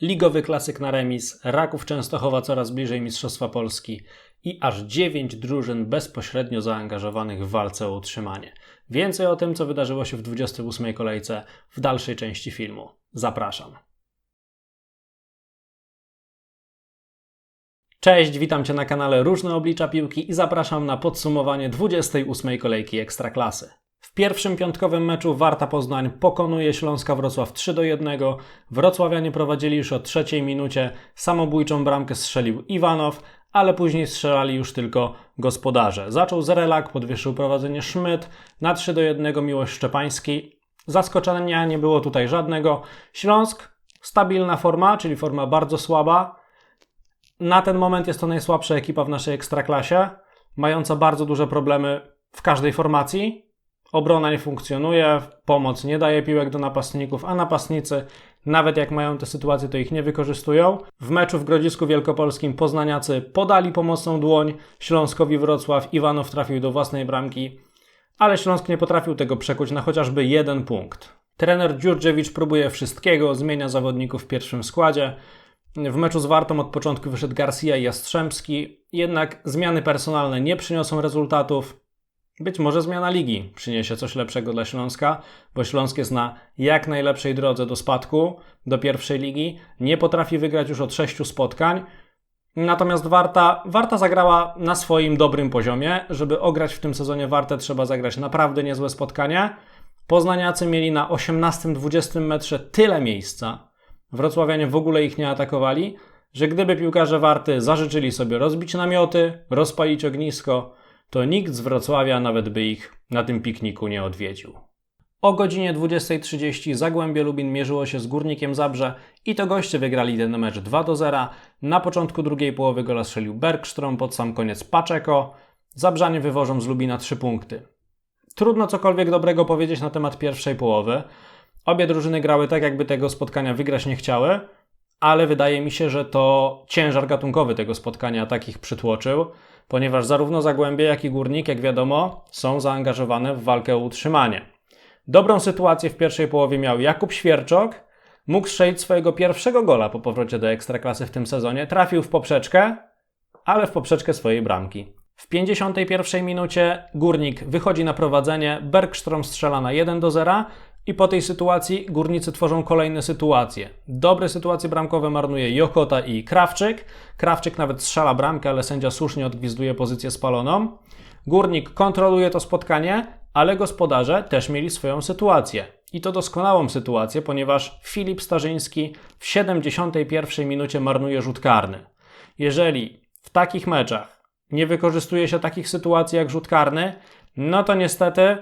ligowy klasyk na remis, Raków Częstochowa coraz bliżej Mistrzostwa Polski i aż 9 drużyn bezpośrednio zaangażowanych w walce o utrzymanie. Więcej o tym, co wydarzyło się w 28 kolejce w dalszej części filmu. Zapraszam. Cześć, witam Cię na kanale Różne Oblicza Piłki i zapraszam na podsumowanie 28 kolejki Ekstraklasy. W pierwszym piątkowym meczu Warta Poznań pokonuje Śląska Wrocław 3 do 1. Wrocławianie prowadzili już od trzeciej minucie. Samobójczą bramkę strzelił Iwanow, ale później strzelali już tylko gospodarze. Zaczął Zerelak, podwyższył prowadzenie Szmyt, na 3 do 1 Miłość Szczepański. Zaskoczenia nie było tutaj żadnego. Śląsk, stabilna forma, czyli forma bardzo słaba. Na ten moment jest to najsłabsza ekipa w naszej ekstraklasie, mająca bardzo duże problemy w każdej formacji. Obrona nie funkcjonuje, pomoc nie daje piłek do napastników, a napastnicy, nawet jak mają te sytuacje, to ich nie wykorzystują. W meczu w Grodzisku Wielkopolskim poznaniacy podali pomocną dłoń Śląskowi Wrocław. Iwanow trafił do własnej bramki, ale Śląsk nie potrafił tego przekuć na chociażby jeden punkt. Trener Dziurdziewicz próbuje wszystkiego, zmienia zawodników w pierwszym składzie. W meczu z Wartą od początku wyszedł Garcia i Jastrzębski, jednak zmiany personalne nie przyniosą rezultatów. Być może zmiana ligi przyniesie coś lepszego dla Śląska, bo Śląsk jest na jak najlepszej drodze do spadku do pierwszej ligi. Nie potrafi wygrać już od sześciu spotkań. Natomiast Warta, Warta zagrała na swoim dobrym poziomie. Żeby ograć w tym sezonie Wartę, trzeba zagrać naprawdę niezłe spotkanie. Poznaniacy mieli na 18-20 metrze tyle miejsca, Wrocławianie w ogóle ich nie atakowali, że gdyby piłkarze Warty zażyczyli sobie rozbić namioty, rozpalić ognisko, to nikt z Wrocławia nawet by ich na tym pikniku nie odwiedził. O godzinie 20.30 Zagłębie Lubin mierzyło się z Górnikiem Zabrze i to goście wygrali ten mecz 2 do 0. Na początku drugiej połowy gola strzelił Bergstrom, pod sam koniec Paczeko. Zabrzanie wywożą z Lubina 3 punkty. Trudno cokolwiek dobrego powiedzieć na temat pierwszej połowy. Obie drużyny grały tak, jakby tego spotkania wygrać nie chciały, ale wydaje mi się, że to ciężar gatunkowy tego spotkania takich przytłoczył ponieważ zarówno Zagłębie, jak i Górnik, jak wiadomo, są zaangażowane w walkę o utrzymanie. Dobrą sytuację w pierwszej połowie miał Jakub Świerczok, mógł strzelić swojego pierwszego gola po powrocie do Ekstraklasy w tym sezonie, trafił w poprzeczkę, ale w poprzeczkę swojej bramki. W 51 minucie Górnik wychodzi na prowadzenie, Bergstrom strzela na 1 do 0, i po tej sytuacji górnicy tworzą kolejne sytuacje. Dobre sytuacje bramkowe marnuje Jokota i Krawczyk. Krawczyk nawet strzela bramkę, ale sędzia słusznie odgwizduje pozycję spaloną. Górnik kontroluje to spotkanie, ale gospodarze też mieli swoją sytuację. I to doskonałą sytuację, ponieważ Filip Starzyński w 71 minucie marnuje rzut karny. Jeżeli w takich meczach nie wykorzystuje się takich sytuacji jak rzut karny, no to niestety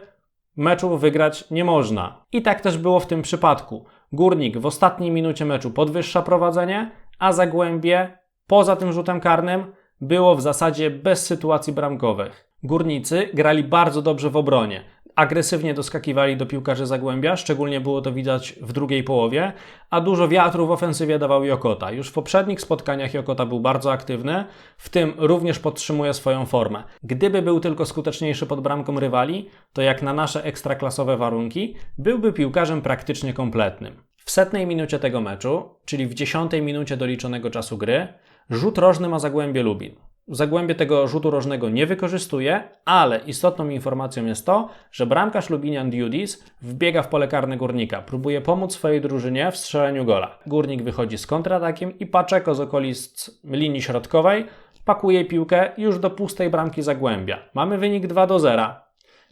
meczu wygrać nie można. I tak też było w tym przypadku. Górnik w ostatniej minucie meczu podwyższa prowadzenie, a Zagłębie poza tym rzutem karnym było w zasadzie bez sytuacji bramkowych. Górnicy grali bardzo dobrze w obronie agresywnie doskakiwali do piłkarzy Zagłębia, szczególnie było to widać w drugiej połowie, a dużo wiatru w ofensywie dawał Jokota. Już w poprzednich spotkaniach Jokota był bardzo aktywny, w tym również podtrzymuje swoją formę. Gdyby był tylko skuteczniejszy pod bramką rywali, to jak na nasze ekstraklasowe warunki, byłby piłkarzem praktycznie kompletnym. W setnej minucie tego meczu, czyli w dziesiątej minucie doliczonego czasu gry, rzut rożny ma Zagłębie Lubin. Zagłębie tego rzutu rożnego nie wykorzystuje, ale istotną informacją jest to, że bramkarz Lubinian Diudis wbiega w pole karne Górnika, próbuje pomóc swojej drużynie w strzeleniu gola. Górnik wychodzi z kontratakiem i Paczeko z okolic linii środkowej pakuje piłkę już do pustej bramki Zagłębia. Mamy wynik 2 do 0.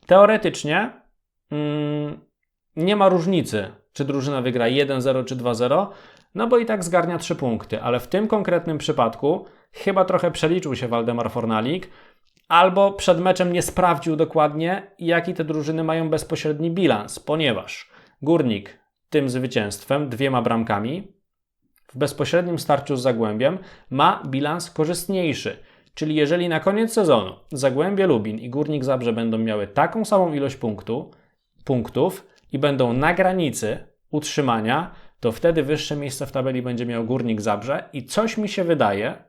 Teoretycznie mm, nie ma różnicy, czy drużyna wygra 1-0 czy 2-0, no bo i tak zgarnia 3 punkty, ale w tym konkretnym przypadku chyba trochę przeliczył się Waldemar Fornalik, albo przed meczem nie sprawdził dokładnie, jaki te drużyny mają bezpośredni bilans, ponieważ Górnik tym zwycięstwem, dwiema bramkami, w bezpośrednim starciu z Zagłębiem ma bilans korzystniejszy. Czyli jeżeli na koniec sezonu Zagłębie Lubin i Górnik Zabrze będą miały taką samą ilość punktu, punktów i będą na granicy utrzymania, to wtedy wyższe miejsce w tabeli będzie miał Górnik Zabrze i coś mi się wydaje,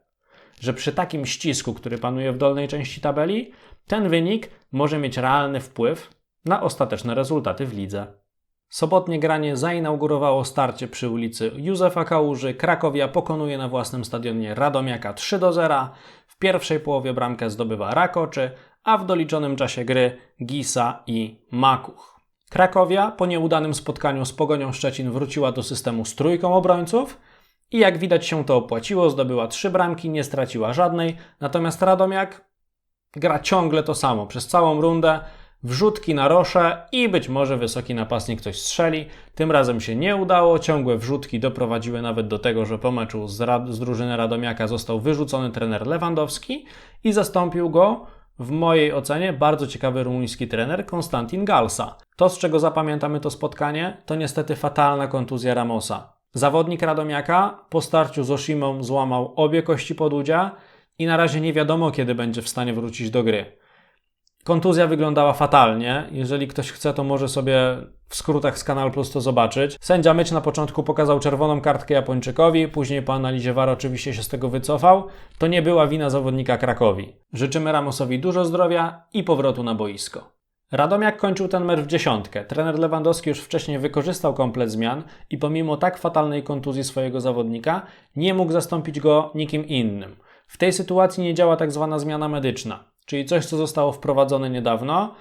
że przy takim ścisku, który panuje w dolnej części tabeli, ten wynik może mieć realny wpływ na ostateczne rezultaty w lidze. Sobotnie granie zainaugurowało starcie przy ulicy Józefa Kałuży. Krakowia pokonuje na własnym stadionie Radomiaka 3 do 0. W pierwszej połowie bramkę zdobywa Rakoczy, a w doliczonym czasie gry Gisa i Makuch. Krakowia po nieudanym spotkaniu z Pogonią Szczecin wróciła do systemu z trójką obrońców i jak widać się to opłaciło, zdobyła trzy bramki, nie straciła żadnej, natomiast Radomiak gra ciągle to samo przez całą rundę, wrzutki na rosze i być może wysoki napastnik coś strzeli. Tym razem się nie udało, ciągłe wrzutki doprowadziły nawet do tego, że po meczu z, Rad- z drużyny Radomiaka został wyrzucony trener Lewandowski i zastąpił go w mojej ocenie bardzo ciekawy rumuński trener Konstantin Galsa. To, z czego zapamiętamy to spotkanie, to niestety fatalna kontuzja Ramosa. Zawodnik Radomiaka po starciu z Oshimą złamał obie kości podudzia i na razie nie wiadomo, kiedy będzie w stanie wrócić do gry. Kontuzja wyglądała fatalnie. Jeżeli ktoś chce, to może sobie w skrótach z Kanal Plus to zobaczyć. Sędzia Myć na początku pokazał czerwoną kartkę Japończykowi, później po analizie VAR oczywiście się z tego wycofał. To nie była wina zawodnika Krakowi. Życzymy Ramosowi dużo zdrowia i powrotu na boisko. Radomiak kończył ten mecz w dziesiątkę. Trener Lewandowski już wcześniej wykorzystał komplet zmian i pomimo tak fatalnej kontuzji swojego zawodnika nie mógł zastąpić go nikim innym. W tej sytuacji nie działa tak zwana zmiana medyczna, czyli coś, co zostało wprowadzone niedawno.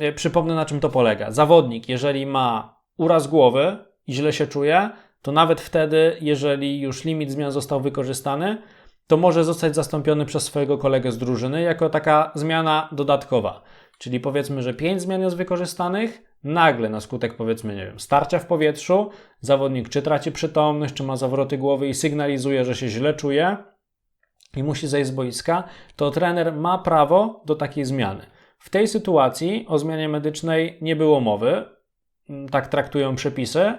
E, Przypomnę, na czym to polega. Zawodnik, jeżeli ma uraz głowy i źle się czuje, to nawet wtedy, jeżeli już limit zmian został wykorzystany, to może zostać zastąpiony przez swojego kolegę z drużyny jako taka zmiana dodatkowa. Czyli powiedzmy, że 5 zmian jest wykorzystanych, nagle na skutek powiedzmy, nie wiem, starcia w powietrzu, zawodnik czy traci przytomność, czy ma zawroty głowy i sygnalizuje, że się źle czuje i musi zejść z boiska, to trener ma prawo do takiej zmiany. W tej sytuacji o zmianie medycznej nie było mowy, tak traktują przepisy,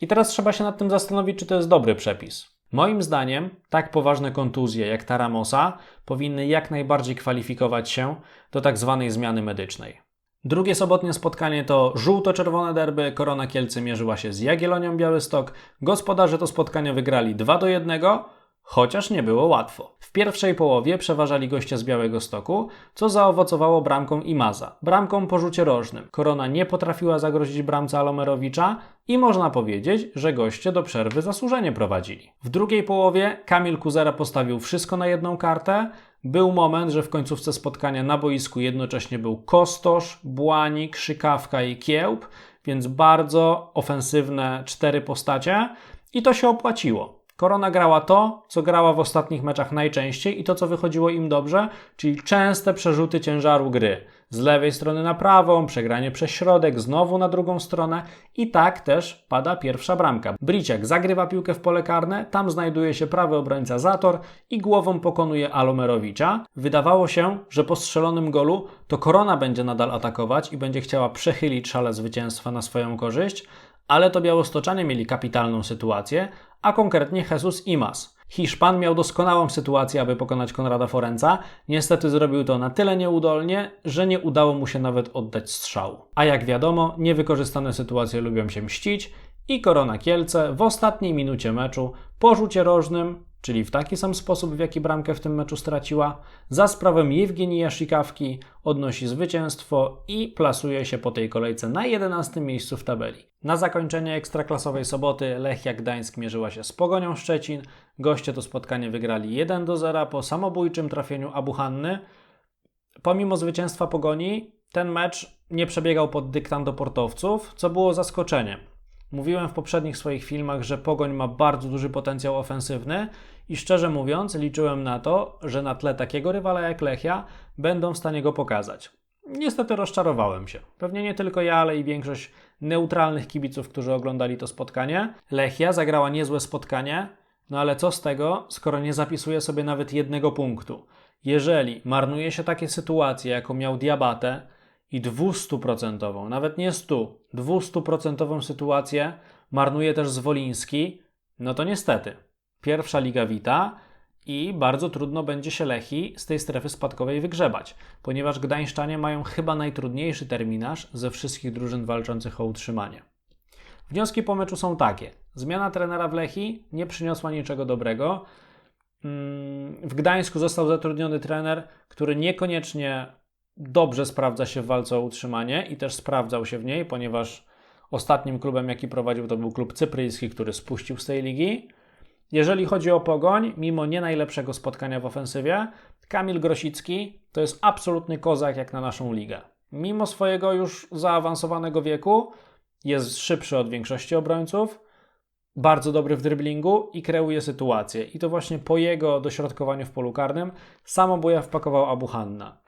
i teraz trzeba się nad tym zastanowić, czy to jest dobry przepis. Moim zdaniem, tak poważne kontuzje jak ta Ramosa powinny jak najbardziej kwalifikować się do tak zwanej zmiany medycznej. Drugie sobotnie spotkanie to żółto-czerwone derby. Korona Kielce mierzyła się z Jagiellonią Białystok. Gospodarze to spotkanie wygrali 2 do 1, chociaż nie było łatwo. W pierwszej połowie przeważali goście z Białego Stoku, co zaowocowało bramką Imaza. Bramką po rzucie rożnym. Korona nie potrafiła zagrozić bramce Alomerowicza i można powiedzieć, że goście do przerwy zasłużenie prowadzili. W drugiej połowie Kamil Kuzera postawił wszystko na jedną kartę. Był moment, że w końcówce spotkania na boisku jednocześnie był Kostosz, Błanik, Szykawka i Kiełb, więc bardzo ofensywne cztery postacie i to się opłaciło. Korona grała to, co grała w ostatnich meczach najczęściej i to, co wychodziło im dobrze, czyli częste przerzuty ciężaru gry. Z lewej strony na prawą, przegranie przez środek, znowu na drugą stronę i tak też pada pierwsza bramka. Briciak zagrywa piłkę w pole karne, tam znajduje się prawy obrońca Zator i głową pokonuje Alomerowicza. Wydawało się, że po strzelonym golu to Korona będzie nadal atakować i będzie chciała przechylić szale zwycięstwa na swoją korzyść, ale to białostoczanie mieli kapitalną sytuację, a konkretnie Jesus Imas. Hiszpan miał doskonałą sytuację, aby pokonać Konrada Forenca. Niestety zrobił to na tyle nieudolnie, że nie udało mu się nawet oddać strzału. A jak wiadomo, niewykorzystane sytuacje lubią się mścić i Korona Kielce w ostatniej minucie meczu po rzucie rożnym, czyli w taki sam sposób, w jaki bramkę w tym meczu straciła, za sprawą Jewgenii Jaszikawki odnosi zwycięstwo i plasuje się po tej kolejce na 11 miejscu w tabeli. Na zakończenie ekstraklasowej soboty Lechia Gdańsk mierzyła się z Pogonią Szczecin. Goście to spotkanie wygrali 1 do 0 po samobójczym trafieniu Abuhanny. Pomimo zwycięstwa Pogoni, ten mecz nie przebiegał pod dyktando portowców, co było zaskoczeniem. Mówiłem w poprzednich swoich filmach, że Pogoń ma bardzo duży potencjał ofensywny i szczerze mówiąc liczyłem na to, że na tle takiego rywala jak Lechia będą w stanie go pokazać. Niestety rozczarowałem się. Pewnie nie tylko ja, ale i większość neutralnych kibiców, którzy oglądali to spotkanie. Lechia zagrała niezłe spotkanie, no ale co z tego, skoro nie zapisuje sobie nawet jednego punktu? Jeżeli marnuje się takie sytuacje, jaką miał Diabate i 200%, nawet nie 100, 200% sytuację marnuje też Zwoliński, no to niestety. Pierwsza liga wita i bardzo trudno będzie się Lechi z tej strefy spadkowej wygrzebać, ponieważ Gdańszczanie mają chyba najtrudniejszy terminarz ze wszystkich drużyn walczących o utrzymanie. Wnioski po meczu są takie. Zmiana trenera w Lechi nie przyniosła niczego dobrego. Mm, W Gdańsku został zatrudniony trener, który niekoniecznie dobrze sprawdza się w walce o utrzymanie i też sprawdzał się w niej, ponieważ Ostatnim klubem, jaki prowadził, to był klub cypryjski, który spuścił z tej ligi. Jeżeli chodzi o pogoń, mimo nie najlepszego spotkania w ofensywie, Kamil Grosicki to jest absolutny kozak jak na naszą ligę. Mimo swojego już zaawansowanego wieku, jest szybszy od większości obrońców, bardzo dobry w driblingu i kreuje sytuację. I to właśnie po jego dośrodkowaniu w polu karnym samobuja wpakował Abu Hanna.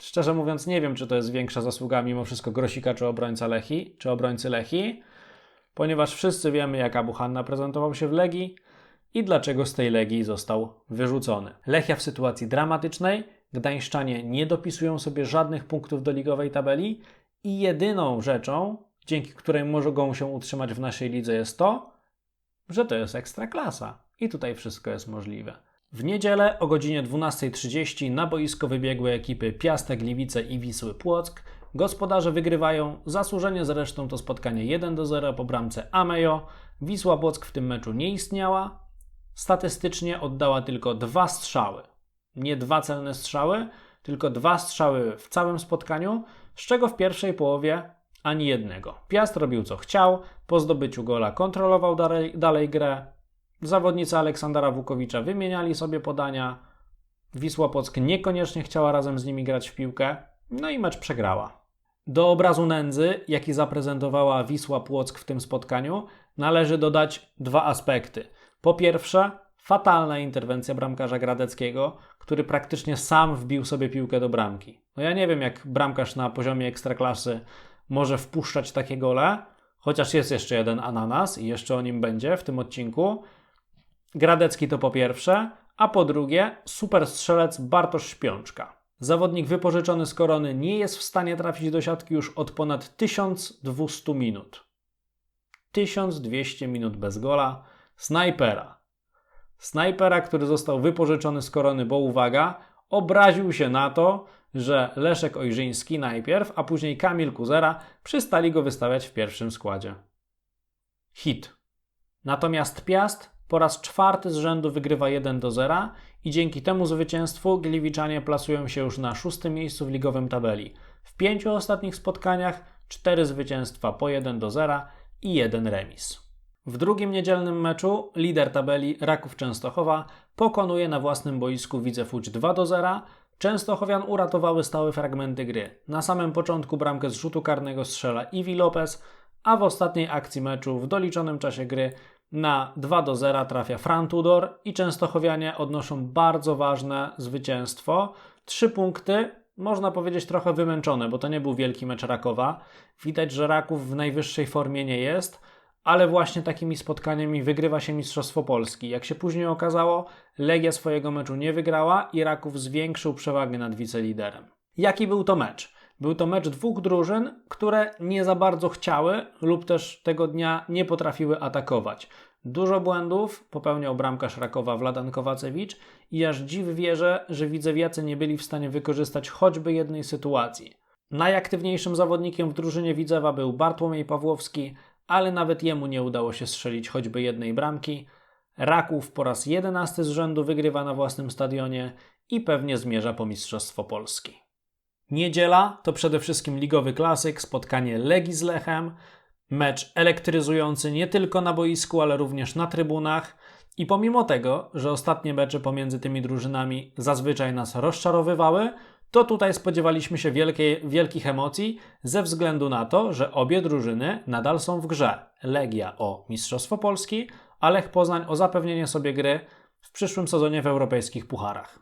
Szczerze mówiąc, nie wiem, czy to jest większa zasługa mimo wszystko Grosika czy obrońca Lechi, czy obrońcy Lechi, ponieważ wszyscy wiemy, jak Abu Hanna prezentował się w Legii i dlaczego z tej Legii został wyrzucony. Lechia w sytuacji dramatycznej, Gdańszczanie nie dopisują sobie żadnych punktów do ligowej tabeli i jedyną rzeczą, dzięki której mogą się utrzymać w naszej lidze jest to, że to jest ekstra klasa i tutaj wszystko jest możliwe. W niedzielę o godzinie 12.30 na boisko wybiegły ekipy Piastek, Gliwice i Wisły Płock. Gospodarze wygrywają, zasłużenie zresztą to spotkanie 1 do 0 po bramce Amejo. Wisła Płock w tym meczu nie istniała. Statystycznie oddała tylko dwa strzały. Nie dwa celne strzały, tylko dwa strzały w całym spotkaniu, z czego w pierwszej połowie ani jednego. Piast robił co chciał, po zdobyciu gola kontrolował dalej, dalej grę. Zawodnicy Aleksandra Wukowicza wymieniali sobie podania. Wisła Płock niekoniecznie chciała razem z nimi grać w piłkę, no i mecz przegrała. Do obrazu nędzy, jaki zaprezentowała Wisła Płock w tym spotkaniu, należy dodać dwa aspekty. Po pierwsze, fatalna interwencja bramkarza Gradeckiego, który praktycznie sam wbił sobie piłkę do bramki. No ja nie wiem, jak bramkarz na poziomie ekstraklasy może wpuszczać takie gole, chociaż jest jeszcze jeden ananas i jeszcze o nim będzie w tym odcinku. Gradecki to po pierwsze, a po drugie super strzelec Bartosz Śpiączka. Zawodnik wypożyczony z korony nie jest w stanie trafić do siatki już od ponad 1200 minut. 1200 minut bez gola. Snajpera. Snajpera, który został wypożyczony z korony, bo uwaga, obraził się na to, że Leszek Ojrzyński najpierw, a później Kamil Kuzera przystali go wystawiać w pierwszym składzie. Hit. Natomiast Piast po raz czwarty z rzędu wygrywa 1 do 0 i dzięki temu zwycięstwu Gliwiczanie plasują się już na szóstym miejscu w ligowym tabeli. W pięciu ostatnich spotkaniach cztery zwycięstwa po 1 do 0 i jeden remis. W drugim niedzielnym meczu lider tabeli Raków Częstochowa pokonuje na własnym boisku Widzew Łódź 2 do 0, Częstochowian uratowały stałe fragmenty gry. Na samym początku bramkę z rzutu karnego strzela Iwi Lopez, a w ostatniej akcji meczu w doliczonym czasie gry na 2 do 0 trafia Fran Tudor i Częstochowianie odnoszą bardzo ważne zwycięstwo. Trzy punkty, można powiedzieć trochę wymęczone, bo to nie był wielki mecz Rakowa. Widać, że Raków w najwyższej formie nie jest ale właśnie takimi spotkaniami wygrywa się Mistrzostwo Polski. Jak się później okazało, Legia swojego meczu nie wygrała i Raków zwiększył przewagę nad wiceliderem. Jaki był to mecz? Był to mecz dwóch drużyn, które nie za bardzo chciały lub też tego dnia nie potrafiły atakować. Dużo błędów popełniał bramkarz Rakowa Wladan Kowacewicz i aż dziw wierzę, że widzewiacy nie byli w stanie wykorzystać choćby jednej sytuacji. Najaktywniejszym zawodnikiem w drużynie Widzewa był Bartłomiej Pawłowski, ale nawet jemu nie udało się strzelić choćby jednej bramki. Raków po raz jedenasty z rzędu wygrywa na własnym stadionie i pewnie zmierza po Mistrzostwo Polski. Niedziela to przede wszystkim ligowy klasyk, spotkanie Legii z Lechem, mecz elektryzujący nie tylko na boisku, ale również na trybunach. I pomimo tego, że ostatnie mecze pomiędzy tymi drużynami zazwyczaj nas rozczarowywały, to tutaj spodziewaliśmy się wielkiej, wielkich emocji ze względu na to, że obie drużyny nadal są w grze. Legia o Mistrzostwo Polski, a Lech Poznań o zapewnienie sobie gry w przyszłym sezonie w europejskich pucharach.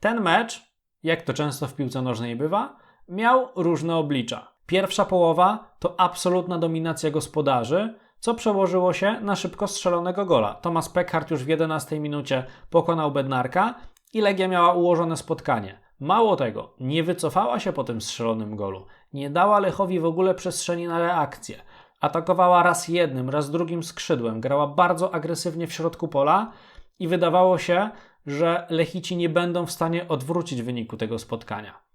Ten mecz, jak to często w piłce nożnej bywa, miał różne oblicza. Pierwsza połowa to absolutna dominacja gospodarzy, co przełożyło się na szybko strzelonego gola. Tomasz Peckhardt już w 11 minucie pokonał Bednarka i Legia miała ułożone spotkanie. Mało tego, nie wycofała się po tym strzelonym golu. Nie dała Lechowi w ogóle przestrzeni na reakcję. Atakowała raz jednym, raz drugim skrzydłem. Grała bardzo agresywnie w środku pola i wydawało się, że Lechici nie będą w stanie odwrócić wyniku tego spotkania.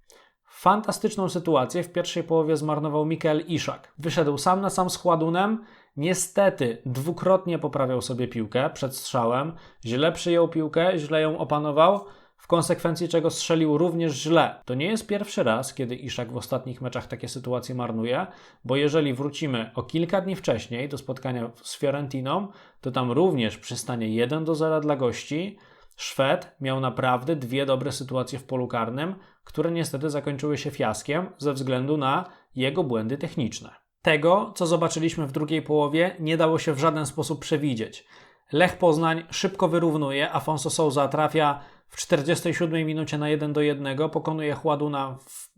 Fantastyczną sytuację w pierwszej połowie zmarnował Mikael Iszak. Wyszedł sam na sam z Chładunem. Niestety dwukrotnie poprawiał sobie piłkę przed strzałem. Źle przyjął piłkę, źle ją opanował w konsekwencji czego strzelił również źle. To nie jest pierwszy raz, kiedy Iszak w ostatnich meczach takie sytuacje marnuje, bo jeżeli wrócimy o kilka dni wcześniej do spotkania z Fiorentiną, to tam również przy stanie 1 do 0 dla gości Szwed miał naprawdę dwie dobre sytuacje w polu karnym, które niestety zakończyły się fiaskiem ze względu na jego błędy techniczne. Tego, co zobaczyliśmy w drugiej połowie, nie dało się w żaden sposób przewidzieć. Lech Poznań szybko wyrównuje, Afonso Souza trafia w 47 minucie na 1 do 1, pokonuje Chładuna w,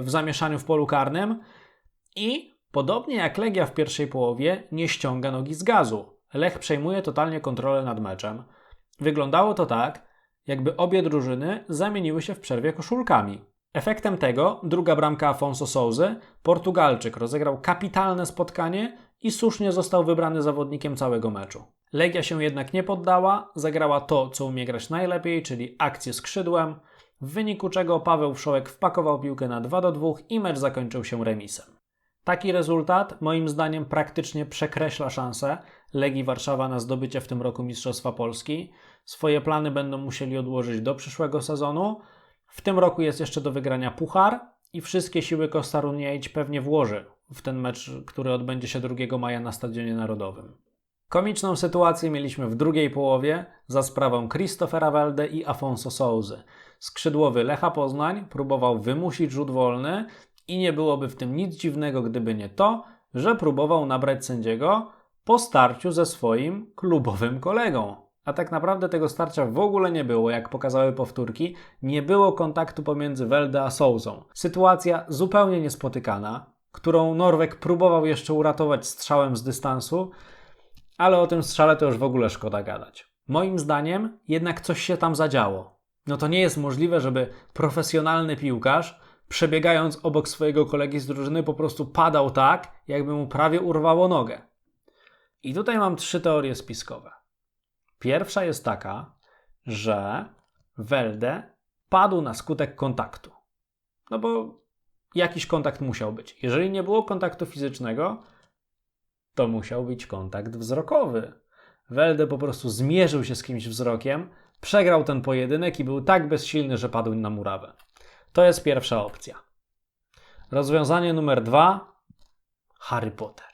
w zamieszaniu w polu karnym i podobnie jak Legia w pierwszej połowie nie ściąga nogi z gazu. Lech przejmuje totalnie kontrolę nad meczem. Wyglądało to tak, jakby obie drużyny zamieniły się w przerwie koszulkami. Efektem tego druga bramka Afonso Souzy, Portugalczyk rozegrał kapitalne spotkanie i słusznie został wybrany zawodnikiem całego meczu. Legia się jednak nie poddała, zagrała to, co umie grać najlepiej, czyli akcję skrzydłem, w wyniku czego Paweł Wszołek wpakował piłkę na 2 do 2 i mecz zakończył się remisem. Taki rezultat moim zdaniem praktycznie przekreśla szansę Legii Warszawa na zdobycie w tym roku Mistrzostwa Polski. Swoje plany będą musieli odłożyć do przyszłego sezonu. W tym roku jest jeszcze do wygrania puchar i wszystkie siły Costa Runiaić pewnie włoży w ten mecz, który odbędzie się 2 maja na Stadionie Narodowym. Komiczną sytuację mieliśmy w drugiej połowie za sprawą Christophera Welde i Afonso Souzy. Skrzydłowy Lecha Poznań próbował wymusić rzut wolny i nie byłoby w tym nic dziwnego, gdyby nie to, że próbował nabrać sędziego po starciu ze swoim klubowym kolegą. A tak naprawdę tego starcia w ogóle nie było, jak pokazały powtórki, nie było kontaktu pomiędzy Welde a Souzą. Sytuacja zupełnie niespotykana, którą Norweg próbował jeszcze uratować strzałem z dystansu, ale o tym strzale to już w ogóle szkoda gadać. Moim zdaniem jednak coś się tam zadziało. No to nie jest możliwe, żeby profesjonalny piłkarz, przebiegając obok swojego kolegi z drużyny, po prostu padał tak, jakby mu prawie urwało nogę. I tutaj mam trzy teorie spiskowe. Pierwsza jest taka, że Welde padł na skutek kontaktu. No bo jakiś kontakt musiał być. Jeżeli nie było kontaktu fizycznego, to musiał być kontakt wzrokowy. Welde po prostu zmierzył się z kimś wzrokiem, przegrał ten pojedynek i był tak bezsilny, że padł na murawę. To jest pierwsza opcja. Rozwiązanie numer dwa: Harry Potter.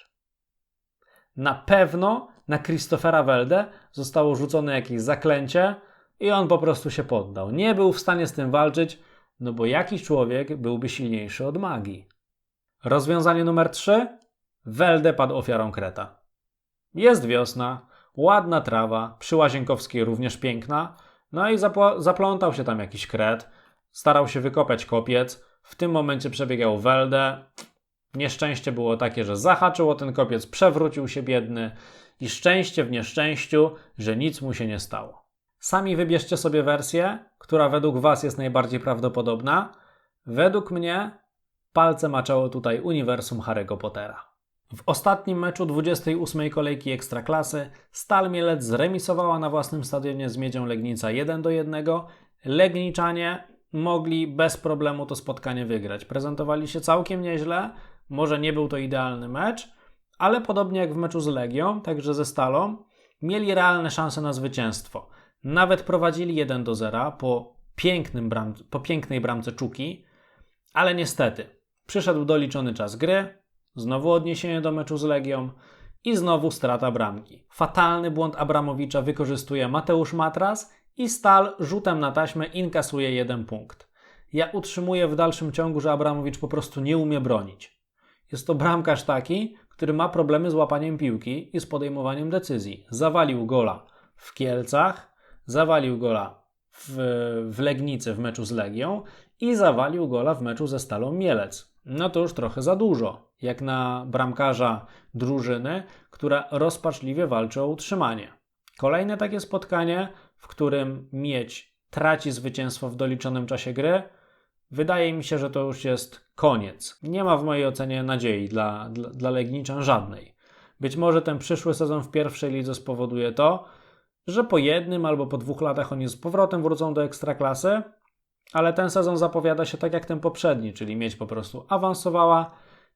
Na pewno na Christophera Welde zostało rzucone jakieś zaklęcie i on po prostu się poddał. Nie był w stanie z tym walczyć, no bo jakiś człowiek byłby silniejszy od magii. Rozwiązanie numer 3. Welde padł ofiarą kreta. Jest wiosna, ładna trawa, przy Łazienkowskiej również piękna, no i zaplątał się tam jakiś kret, starał się wykopać kopiec, w tym momencie przebiegał Welde, Nieszczęście było takie, że zahaczył o ten kopiec, przewrócił się biedny i szczęście w nieszczęściu, że nic mu się nie stało. Sami wybierzcie sobie wersję, która według Was jest najbardziej prawdopodobna. Według mnie palce maczało tutaj uniwersum Harry'ego Pottera. W ostatnim meczu 28. kolejki Ekstraklasy Stal Mielec zremisowała na własnym stadionie z Miedzią Legnica 1 do 1. Legniczanie mogli bez problemu to spotkanie wygrać. Prezentowali się całkiem nieźle, może nie był to idealny mecz, ale podobnie jak w meczu z Legią, także ze Stalą, mieli realne szanse na zwycięstwo. Nawet prowadzili 1 do 0 po, pięknym po pięknej bramce Czuki, ale niestety przyszedł doliczony czas gry, znowu odniesienie do meczu z Legią i znowu strata bramki. Fatalny błąd Abramowicza wykorzystuje Mateusz Matras i Stal rzutem na taśmę inkasuje jeden punkt. Ja utrzymuję w dalszym ciągu, że Abramowicz po prostu nie umie bronić. Jest to bramkarz taki, który ma problemy z łapaniem piłki i z podejmowaniem decyzji. Zawalił gola w Kielcach, zawalił gola w, w Legnicy w meczu z Legią i zawalił gola w meczu ze Stalą Mielec. No to już trochę za dużo, jak na bramkarza drużyny, która rozpaczliwie walczy o utrzymanie. Kolejne takie spotkanie, w którym Mieć traci zwycięstwo w doliczonym czasie gry, Wydaje mi się, że to już jest koniec. Nie ma w mojej ocenie nadziei dla, dla, dla Legniczan żadnej. Być może ten przyszły sezon w pierwszej lidze spowoduje to, że po jednym albo po dwóch latach oni z powrotem wrócą do ekstraklasy, ale ten sezon zapowiada się tak jak ten poprzedni, czyli mieć po prostu awansowała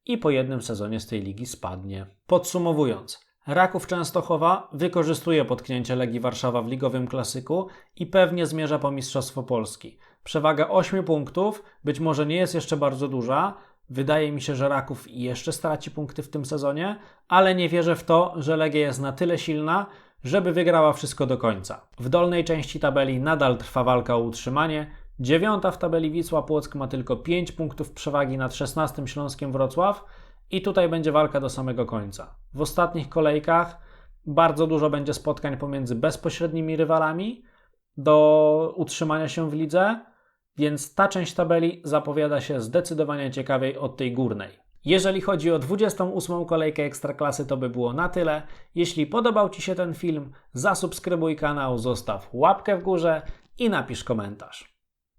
i po jednym sezonie z tej ligi spadnie. Podsumowując, Raków Częstochowa wykorzystuje potknięcie Legii Warszawa w ligowym klasyku i pewnie zmierza po Mistrzostwo Polski. Przewaga 8 punktów być może nie jest jeszcze bardzo duża. Wydaje mi się, że Raków jeszcze straci punkty w tym sezonie, ale nie wierzę w to, że Legia jest na tyle silna, żeby wygrała wszystko do końca. W dolnej części tabeli nadal trwa walka o utrzymanie. Dziewiąta w tabeli Wisła Płock ma tylko 5 punktów przewagi nad 16 Śląskiem Wrocław i tutaj będzie walka do samego końca. W ostatnich kolejkach bardzo dużo będzie spotkań pomiędzy bezpośrednimi rywalami do utrzymania się w lidze, więc ta część tabeli zapowiada się zdecydowanie ciekawiej od tej górnej. Jeżeli chodzi o 28 kolejkę Ekstraklasy, to by było na tyle. Jeśli podobał Ci się ten film, zasubskrybuj kanał, zostaw łapkę w górze i napisz komentarz.